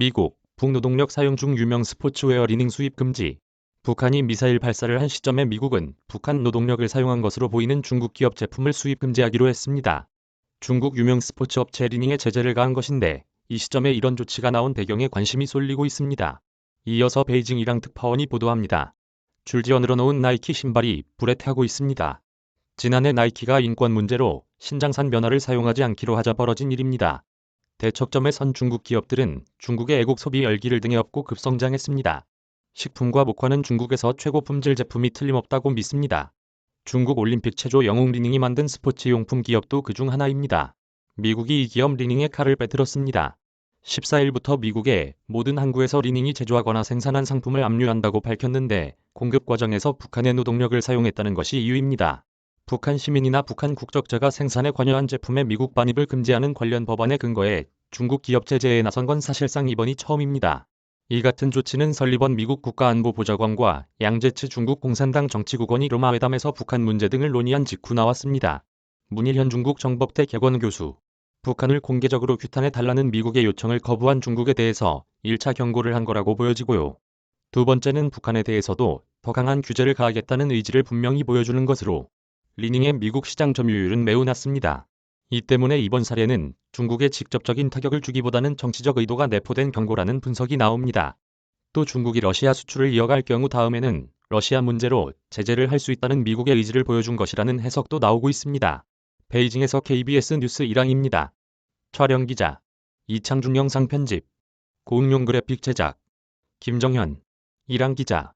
미국, 북노동력 사용 중 유명 스포츠웨어 리닝 수입 금지. 북한이 미사일 발사를 한 시점에 미국은 북한 노동력을 사용한 것으로 보이는 중국 기업 제품을 수입 금지하기로 했습니다. 중국 유명 스포츠 업체 리닝에 제재를 가한 것인데 이 시점에 이런 조치가 나온 배경에 관심이 쏠리고 있습니다. 이어서 베이징 이랑 특파원이 보도합니다. 줄지어 늘어놓은 나이키 신발이 불에 타고 있습니다. 지난해 나이키가 인권 문제로 신장산 면화를 사용하지 않기로 하자 벌어진 일입니다. 대척점에 선 중국 기업들은 중국의 애국 소비 열기를 등에 업고 급성장했습니다. 식품과 목화는 중국에서 최고 품질 제품이 틀림없다고 믿습니다. 중국 올림픽 체조 영웅 리닝이 만든 스포츠 용품 기업도 그중 하나입니다. 미국이 이 기업 리닝에 칼을 빼들었습니다. 14일부터 미국에 모든 항구에서 리닝이 제조하거나 생산한 상품을 압류한다고 밝혔는데 공급 과정에서 북한의 노동력을 사용했다는 것이 이유입니다. 북한 시민이나 북한 국적자가 생산에 관여한 제품의 미국 반입을 금지하는 관련 법안에 근거해 중국 기업 제재에 나선 건 사실상 이번이 처음입니다. 이 같은 조치는 설리번 미국 국가안보보좌관과 양제츠 중국 공산당 정치국원이 로마 회담에서 북한 문제 등을 논의한 직후 나왔습니다. 문일현 중국 정법대 객원 교수 북한을 공개적으로 규탄해 달라는 미국의 요청을 거부한 중국에 대해서 1차 경고를 한 거라고 보여지고요. 두 번째는 북한에 대해서도 더 강한 규제를 가하겠다는 의지를 분명히 보여주는 것으로 리닝의 미국 시장 점유율은 매우 낮습니다. 이 때문에 이번 사례는 중국에 직접적인 타격을 주기보다는 정치적 의도가 내포된 경고라는 분석이 나옵니다. 또 중국이 러시아 수출을 이어갈 경우 다음에는 러시아 문제로 제재를 할 수 있다는 미국의 의지를 보여준 것이라는 해석도 나오고 있습니다. 베이징에서 KBS 뉴스 1항입니다. 촬영 기자 이창준 영상 편집 고응용 그래픽 제작 김정현 1항 기자